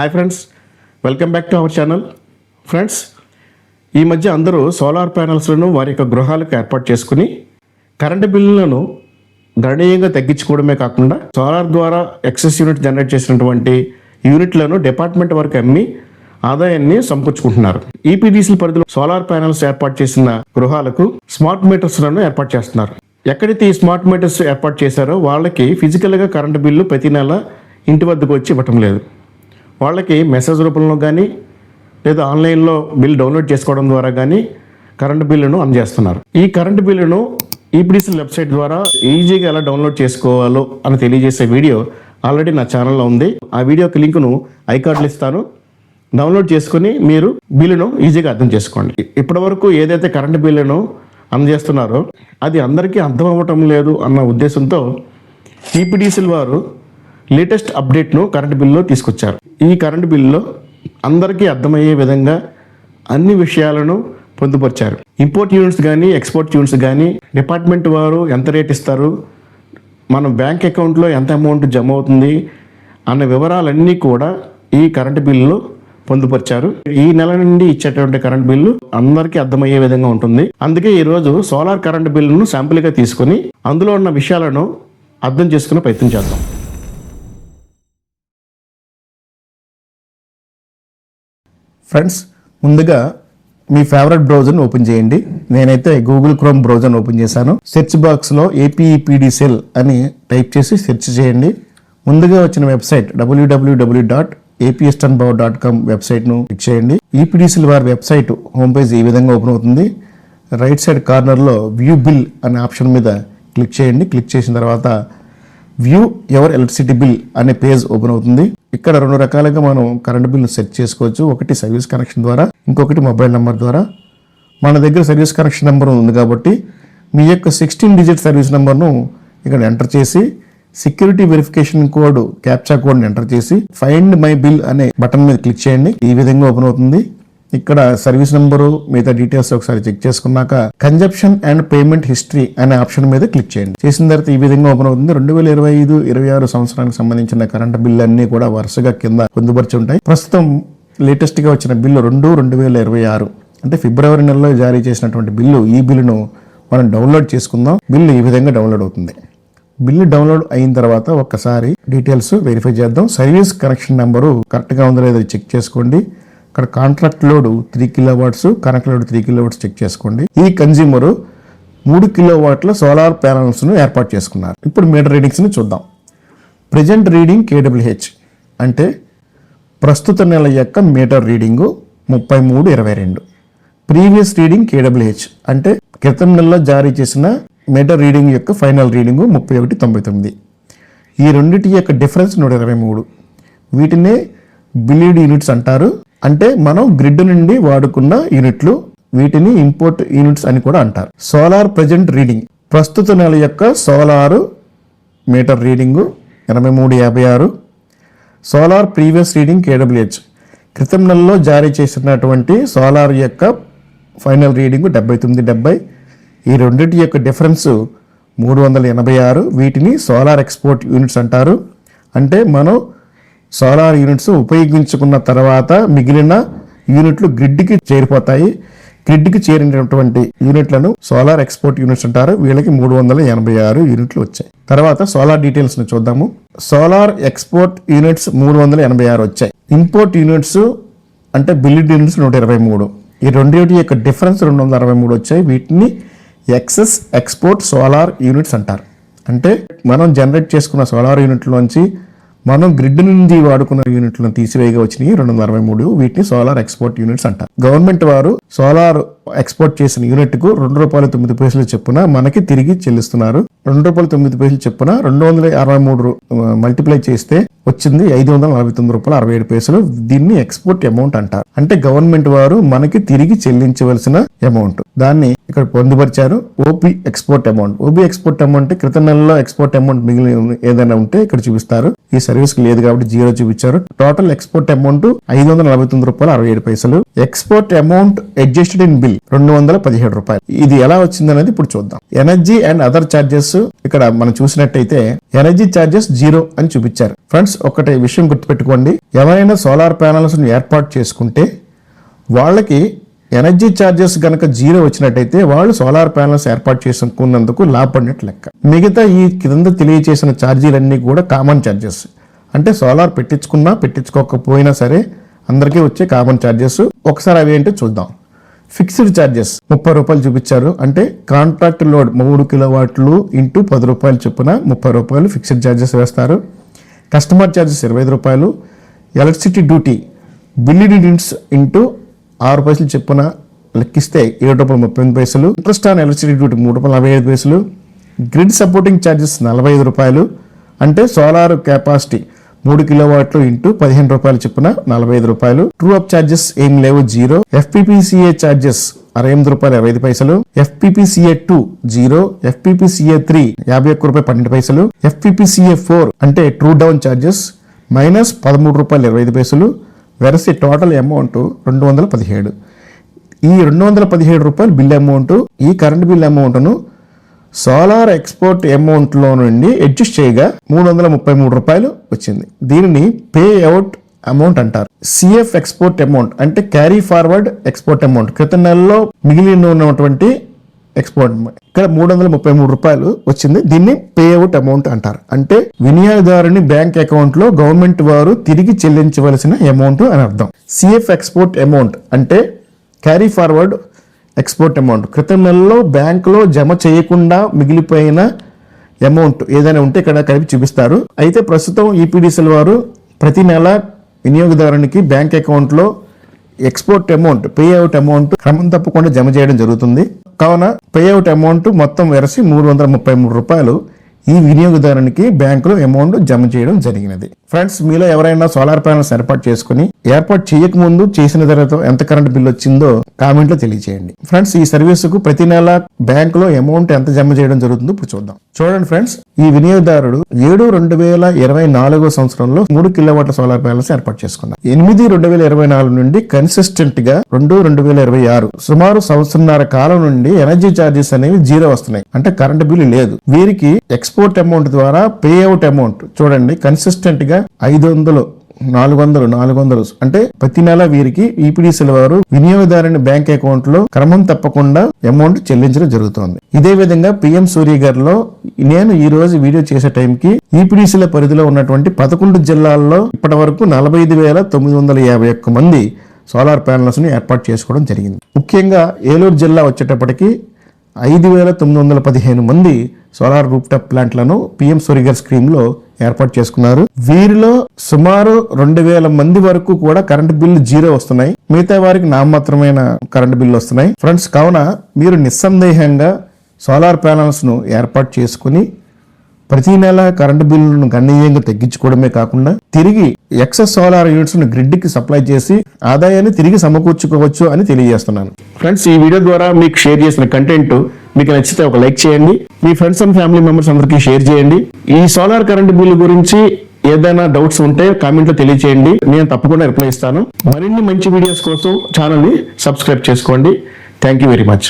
Hi friends welcome back to our channel friends ఈ మధ్య అందరూ సోలార్ ప్యానల్స్లను వారి యొక్క గృహాలకు ఏర్పాటు చేసుకుని కరెంటు బిల్లులను గణనీయంగా తగ్గించుకోవడమే కాకుండా సోలార్ ద్వారా ఎక్సెస్ యూనిట్ జనరేట్ చేసినటువంటి యూనిట్లను డిపార్ట్మెంట్ వరకు అమ్మి ఆదాయాన్ని సమకూర్చుకుంటున్నారు. ఈపీడీసీ పరిధిలో సోలార్ ప్యానల్స్ ఏర్పాటు చేసిన గృహాలకు స్మార్ట్ మీటర్స్లను ఏర్పాటు చేస్తున్నారు. ఎక్కడైతే ఈ స్మార్ట్ మీటర్స్ ఏర్పాటు చేశారో వాళ్ళకి ఫిజికల్గా కరెంటు బిల్లు ప్రతి నెల ఇంటి వద్దకు వచ్చి ఇవ్వటం లేదు. వాళ్ళకి మెసేజ్ రూపంలో కానీ లేదా ఆన్లైన్లో బిల్ డౌన్లోడ్ చేసుకోవడం ద్వారా కానీ కరెంటు బిల్లును అందజేస్తున్నారు. ఈ కరెంటు బిల్లును ఈపీడీసీ వెబ్సైట్ ద్వారా ఈజీగా ఎలా డౌన్లోడ్ చేసుకోవాలో అని తెలియజేసే వీడియో ఆల్రెడీ నా ఛానల్లో ఉంది. ఆ వీడియోకి లింకును ఐకార్డులు ఇస్తాను. డౌన్లోడ్ చేసుకుని మీరు బిల్లును ఈజీగా అర్థం చేసుకోండి. ఇప్పటివరకు ఏదైతే కరెంటు బిల్లును అందజేస్తున్నారో అది అందరికీ అర్థం అవ్వటం లేదు అన్న ఉద్దేశంతో ఈపీడీసీల వారు లేటెస్ట్ అప్డేట్ను కరెంటు బిల్లులో తీసుకొచ్చారు. ఈ కరెంటు బిల్లులో అందరికీ అర్థమయ్యే విధంగా అన్ని విషయాలను పొందుపరిచారు. ఇంపోర్ట్ యూనిట్స్ కానీ ఎక్స్పోర్ట్ యూనిట్స్ కానీ డిపార్ట్మెంట్ వారు ఎంత రేట్ ఇస్తారు మన బ్యాంక్ అకౌంట్లో ఎంత అమౌంట్ జమ అవుతుంది అన్న వివరాలన్నీ కూడా ఈ కరెంటు బిల్లులో పొందుపరిచారు. ఈ నెల నుండి ఇచ్చేటువంటి కరెంట్ బిల్లు అందరికీ అర్థమయ్యే విధంగా ఉంటుంది. అందుకే ఈరోజు సోలార్ కరెంట్ బిల్లును శాంపుల్గా తీసుకొని అందులో ఉన్న విషయాలను అర్థం చేసుకునే ప్రయత్నం చేద్దాం. ఫ్రెండ్స్ ముందుగా మీ ఫేవరెట్ బ్రౌజర్ని ఓపెన్ చేయండి. నేనైతే గూగుల్ క్రోమ్ బ్రౌజర్ని ఓపెన్ చేశాను. సెర్చ్ బాక్స్లో ఏపీఈపీడి సెల్ అని టైప్ చేసి సెర్చ్ చేయండి. ముందుగా వచ్చిన వెబ్సైట్ డబ్ల్యూడబ్ల్యూడబ్ల్యూ డాట్ ఏపీఎస్టన్ బావ్ డాట్ కామ్ వెబ్సైట్ను క్లిక్ చేయండి. ఈపీడీసీల వారి వెబ్సైట్ హోమ్ పేజ్ ఈ విధంగా ఓపెన్ అవుతుంది. రైట్ సైడ్ కార్నర్లో వ్యూ బిల్ అనే ఆప్షన్ మీద క్లిక్ చేయండి. క్లిక్ చేసిన తర్వాత వ్యూ ఎవర్ ఎలక్ట్రిసిటీ బిల్ అనే పేజ్ ఓపెన్ అవుతుంది. ఇక్కడ రెండు రకాలుగా మనం కరెంట్ బిల్ను సెట్ చేసుకోవచ్చు. ఒకటి సర్వీస్ కనెక్షన్ ద్వారా ఇంకొకటి మొబైల్ నెంబర్ ద్వారా. మన దగ్గర సర్వీస్ కనెక్షన్ నెంబర్ ఉంది కాబట్టి మీ యొక్క సిక్స్టీన్ డిజిట్ సర్వీస్ నెంబర్ను ఇక్కడ ఎంటర్ చేసి సెక్యూరిటీ వెరిఫికేషన్ కోడ్ క్యాప్చా కోడ్ని ఎంటర్ చేసి ఫైండ్ మై బిల్ అనే బటన్ మీద క్లిక్ చేయండి. ఈ విధంగా ఓపెన్ అవుతుంది. ఇక్కడ సర్వీస్ నెంబరు మిగతా డీటెయిల్స్ ఒకసారి చెక్ చేసుకున్నాక కన్జప్షన్ అండ్ పేమెంట్ హిస్టరీ అనే ఆప్షన్ మీద క్లిక్ చేయండి. చేసిన తర్వాత ఈ విధంగా ఓపెన్ అవుతుంది. రెండు వేల ఇరవై ఐదు ఇరవై ఆరు సంవత్సరానికి సంబంధించిన కరెంట్ బిల్లు అన్ని కూడా వరుసగా కింద పొందుపరిచి ఉంటాయి ప్రస్తుతం లేటెస్ట్గా వచ్చిన బిల్లు రెండు రెండు వేల ఇరవై ఆరు. అంటే ఫిబ్రవరి నెలలో జారీ చేసినటువంటి బిల్లు ఈ బిల్లును మనం డౌన్లోడ్ చేసుకుందాం. బిల్లు ఈ విధంగా డౌన్లోడ్ అవుతుంది. బిల్లు డౌన్లోడ్ అయిన తర్వాత ఒక్కసారి డీటెయిల్స్ వెరిఫై చేద్దాం. సర్వీస్ కనెక్షన్ నెంబరు కరెక్ట్గా ఉందో లేదో చెక్ చేసుకోండి. ఇక్కడ contract load three kilowatts connect load three kilowatts check చేసుకోండి. ఈ కన్జ్యూమరు మూడు కిలో వాట్ల సోలార్ ప్యానల్స్ను ఏర్పాటు చేసుకున్నారు. ఇప్పుడు మీటర్ రీడింగ్స్ని చూద్దాం. ప్రజెంట్ రీడింగ్ కేడబ్ల్యూహెచ్ అంటే ప్రస్తుత నెల యొక్క మీటర్ రీడింగు ముప్పై మూడు ఇరవై రెండు. ప్రీవియస్ రీడింగ్ కేడబ్ల్యూహెచ్ అంటే క్రితం నెలలో జారీ చేసిన మీటర్ రీడింగ్ యొక్క ఫైనల్ రీడింగు ముప్పై ఒకటి తొంభై తొమ్మిది. ఈ రెండింటి యొక్క డిఫరెన్స్ నూట ఇరవై మూడు. వీటినే బిలీడ్ యూనిట్స్ అంటారు. అంటే మనం గ్రిడ్ నుండి వాడుకున్న యూనిట్లు వీటిని ఇంపోర్ట్ యూనిట్స్ అని కూడా అంటారు. Solar present reading. ప్రస్తుత నెల యొక్క సోలారు మీటర్ రీడింగు ఎనభై మూడు యాభై ఆరు. Solar previous reading KWH. క్రితం నెలలో జారీ చేసినటువంటి సోలార్ యొక్క ఫైనల్ రీడింగ్ డెబ్బై తొమ్మిది డెబ్బై. ఈ రెండింటి యొక్క డిఫరెన్స్ మూడు వందల ఎనభై ఆరు. వీటిని సోలార్ ఎక్స్పోర్ట్ యూనిట్స్ అంటారు. అంటే మనం సోలార్ యూనిట్స్ ఉపయోగించుకున్న తర్వాత మిగిలిన యూనిట్లు గ్రిడ్కి చేరిపోతాయి. గ్రిడ్కి చేరినటువంటి యూనిట్లను సోలార్ ఎక్స్పోర్ట్ యూనిట్స్ అంటారు. వీళ్ళకి మూడు వందల ఎనభై ఆరు యూనిట్లు వచ్చాయి. తర్వాత సోలార్ డీటెయిల్స్ని చూద్దాము. సోలార్ ఎక్స్పోర్ట్ యూనిట్స్ మూడు వందల ఎనభై ఆరు వచ్చాయి. ఇంపోర్ట్ యూనిట్స్ అంటే బిల్లిడ్ యూనిట్స్ నూట ఇరవై మూడు. ఈ రెండింటి యొక్క డిఫరెన్స్ రెండు వందల అరవై మూడు వచ్చాయి. వీటిని ఎక్సెస్ ఎక్స్పోర్ట్ సోలార్ యూనిట్స్ అంటారు. అంటే మనం జనరేట్ చేసుకున్న సోలార్ యూనిట్లోంచి మనం గ్రిడ్ నుండి వాడుకున్న యూనిట్లను తీసివేయగా వచ్చినాయి రెండు వందల అరవై మూడు వీటిని సోలార్ ఎక్స్పోర్ట్ యూనిట్స్ అంటారు. గవర్నమెంట్ వారు సోలార్ ఎక్స్పోర్ట్ చేసిన యూనిట్కు రెండు రూపాయల తొమ్మిది పైసలు చెప్పున మనకి తిరిగి చెల్లిస్తున్నారు. రెండు రూపాయల తొమ్మిది పైసలు చెప్పున రెండు వందల అరవై మూడు మల్టిప్లై చేస్తే వచ్చింది ఐదు వందల నలభై తొమ్మిది రూపాయల అరవై ఏడు పైసలు. దీన్ని ఎక్స్పోర్ట్ అమౌంట్ అంటారు. అంటే గవర్నమెంట్ వారు మనకి తిరిగి చెల్లించవలసిన అమౌంట్ దాన్ని ఇక్కడ పొందుపరిచారు OP export amount OP export amount క్రితం నెలలో ఎక్స్పోర్ట్ అమౌంట్ మిగిలి ఏదైనా ఉంటే ఇక్కడ చూపిస్తారు. ఈ సర్వీస్కి లేదు కాబట్టి జీరో చూపించారు. టోటల్ ఎక్స్పోర్ట్ అమౌంట్ ఐదు వందల నలభై తొమ్మిది రూపాయలు అరవై ఏడు పైసలు. Export amount adjusted in bill రెండు వందల పదిహేడు రూపాయలు. ఇది ఎలా వచ్చింది అనేది ఇప్పుడు చూద్దాం. ఎనర్జీ అండ్ అదర్ చార్జెస్ ఇక్కడ మనం చూసినట్టయితే ఎనర్జీ చార్జెస్ జీరో అని చూపించారు. ఫ్రెండ్స్ ఒకటి విషయం గుర్తుపెట్టుకోండి. ఎవరైనా సోలార్ ప్యానల్స్ ఏర్పాటు చేసుకుంటే వాళ్ళకి ఎనర్జీ ఛార్జెస్ గనక జీరో వచ్చినట్టయితే వాళ్ళు సోలార్ ప్యానల్స్ ఏర్పాటు చేసుకున్నందుకు లాభపడినట్టు లెక్క. మిగతా ఈ కింద తెలియచేసిన ఛార్జీలన్నీ కూడా కామన్ ఛార్జెస్ అంటే సోలార్ పెట్టించుకున్నా పెట్టించుకోకపోయినా సరే అందరికీ వచ్చే కామన్ ఛార్జెస్ ఒకసారి అవి ఏంటో చూద్దాం. ఫిక్స్డ్ ఛార్జెస్ ముప్పై రూపాయలు చూపించారు. అంటే కాంట్రాక్ట్ లోడ్ మూడు కిలోవాట్లు ఇంటూ పది రూపాయలు చొప్పున ముప్పై రూపాయలు ఫిక్స్డ్ ఛార్జెస్ వేస్తారు. కస్టమర్ ఛార్జెస్ ఇరవై ఐదు రూపాయలు. Electricity duty billed units into ఆరు పైసలు చొప్పున లెక్కిస్తే ఏడు రూపాయలు ముప్పై ఎనిమిది పైసలు. ఇంట్రెస్ట్ ఆన్ ఎలక్ట్రిసిటీ డ్యూటీ మూడు రూపాయలు నలభై ఐదు పైసలు. గ్రిడ్ సపోర్టింగ్ ఛార్జెస్ నలభై ఐదు రూపాయలు. అంటే సోలార్ కెపాసిటీ మూడు కిలో వాట్లు ఇంటూ పదిహేను రూపాయలు చొప్పున నలభై ఐదు రూపాయలు. ట్రూ అప్ ఛార్జెస్ ఏం లేవు జీరో. ఎఫ్పిపిసిఏ ఛార్జెస్ అరవై ఎనిమిది రూపాయలు ఇరవై ఐదు పైసలు. FPPCA two zero. FPPCA three యాభై ఒక్క రూపాయలు పన్నెండు పైసలు. ఎఫ్పిపిసిఏ ఫోర్ అంటే ట్రూ డౌన్ ఛార్జెస్ మైనస్ పదమూడు రూపాయలు ఇరవై ఐదు పైసలు. వెరసి టోటల్ అమౌంట్ రెండు వందల పదిహేడు. ఈ రెండు వందల పదిహేడు రూపాయలు బిల్ అమౌంట్ ఈ కరెంట్ బిల్ అమౌంట్ను సోలార్ ఎక్స్పోర్ట్ అమౌంట్లో నుండి అడ్జస్ట్ చేయగా మూడు వందల ముప్పై మూడు రూపాయలు వచ్చింది. దీనిని పే అవుట్ అమౌంట్ అంటారు సిఎఫ్ ఎక్స్పోర్ట్ అమౌంట్ అంటే క్యారీ ఫార్వర్డ్ ఎక్స్పోర్ట్ అమౌంట్ క్రితం నెలలో మిగిలి ఉన్నటువంటి ఎక్స్పోర్ట్ ఇక్కడ మూడు వందల ముప్పై మూడు రూపాయలు వచ్చింది. దీన్ని పే అవుట్ అమౌంట్ అంటారు. అంటే వినియోగదారుని బ్యాంక్ అకౌంట్లో గవర్నమెంట్ వారు తిరిగి చెల్లించవలసిన అమౌంట్ అని అర్థం. సిఎఫ్ ఎక్స్పోర్ట్ అమౌంట్ అంటే క్యారీ ఫార్వర్డ్ ఎక్స్పోర్ట్ అమౌంట్. క్రితం నెలలో బ్యాంకులో జమ చేయకుండా మిగిలిపోయిన అమౌంట్ ఏదైనా ఉంటే ఇక్కడ కలిపి చూపిస్తారు. అయితే ప్రస్తుతం ఈపీడీసీల వారు ప్రతి నెల వినియోగదారునికి బ్యాంక్ అకౌంట్లో export amount pay out amount క్రమం తప్పకుండా జమ చేయడం జరుగుతుంది. కావున పే అవుట్ అమౌంట్ మొత్తం వెరసి మూడు వందల ముప్పై మూడు రూపాయలు ఈ వినియోగదారునికి బ్యాంకులో అమౌంట్ జమ చేయడం జరిగినది. ఫ్రెండ్స్ మీలో ఎవరైనా సోలార్ ప్యానల్స్ ఏర్పాటు చేసుకుని ఏర్పాటు చేయకముందు చేసిన తర్వాత ఎంత కరెంట్ బిల్ వచ్చిందో కామెంట్లో తెలియజేయండి ఫ్రెండ్స్ ఈ సర్వీస్కు ప్రతి నెల బ్యాంక్లో అమౌంట్ ఎంత జమ చేయడం జరుగుతుందో ఇప్పుడు చూద్దాం. చూడండి ఫ్రెండ్స్ ఈ వినియోగదారుడు ఏడు రెండు వేల ఇరవై నాలుగో సంవత్సరంలో మూడు కిలోవాట్ల సోలార్ ప్యానల్స్ ఏర్పాటు చేసుకున్నారు ఎనిమిది రెండు వేల ఇరవై నాలుగు నుండి కన్సిస్టెంట్గా రెండు రెండు వేల ఇరవై ఆరు సుమారు సంవత్సరంన్నర కాలం నుండి ఎనర్జీ ఛార్జెస్ అనేవి జీరో వస్తున్నాయి. అంటే కరెంట్ బిల్లు లేదు. వీరికి ఎక్స్పోర్ట్ అమౌంట్ ద్వారా పే అవుట్ అమౌంట్ చూడండి కన్సిస్టెంట్గా ఐదు వందలు నాలుగు వందలు నాలుగు వందలు అంటే ప్రతి నెల వీరికి ఈపీడీసీల వారు వినియోగదారుని బ్యాంక్ అకౌంట్లో క్రమం తప్పకుండా అమౌంట్ చెల్లించడం జరుగుతోంది. ఇదే విధంగా పిఎం సూర్య గారిలో నేను ఈ రోజు వీడియో చేసే టైంకి ఈపీడీసీల పరిధిలో ఉన్నటువంటి పదకొండు జిల్లాల్లో ఇప్పటి వరకు నలభై ఐదు వేల తొమ్మిది వందల యాభై ఒక్క మంది సోలార్ ప్యానల్స్ని ఏర్పాటు చేసుకోవడం జరిగింది. ముఖ్యంగా ఏలూరు జిల్లా వచ్చేటప్పటికి ఐదు వేల తొమ్మిది వందల పదిహేను మంది సోలార్ రూప్టాప్ ప్లాంట్లను పిఎం సూరిగర్ స్కీమ్లో ఏర్పాటు చేసుకున్నారు. వీరిలో సుమారు రెండు వేల మంది వరకు కూడా కరెంట్ బిల్లు జీరో వస్తున్నాయి. మిగతా వారికి నామమాత్రమైన కరెంట్ బిల్లు వస్తున్నాయి. ఫ్రెండ్స్ కావున మీరు నిస్సందేహంగా సోలార్ ప్యానల్స్ను ఏర్పాటు చేసుకుని ప్రతి నెల కరెంటు బిల్లును గణనీయంగా తగ్గించుకోవడమే కాకుండా తిరిగి ఎక్సెస్ సోలార్ యూనిట్స్ను గ్రిడ్కి సప్లై చేసి ఆదాయాన్ని తిరిగి సమకూర్చుకోవచ్చు అని తెలియజేస్తున్నాను. ఫ్రెండ్స్ ఈ వీడియో ద్వారా మీకు షేర్ చేసిన కంటెంట్ మీకు నచ్చితే ఒక లైక్ చేయండి. మీ ఫ్రెండ్స్ అండ్ ఫ్యామిలీ మెంబర్స్ అందరికీ షేర్ చేయండి. ఈ సోలార్ కరెంట్ బిల్లు గురించి ఏదైనా డౌట్స్ ఉంటే కామెంట్లో తెలియచేయండి. నేను తప్పకుండా రిప్లై ఇస్తాను. మరిన్ని మంచి వీడియోస్ కోసం ఛానల్ని సబ్స్క్రైబ్ చేసుకోండి. Thank you very much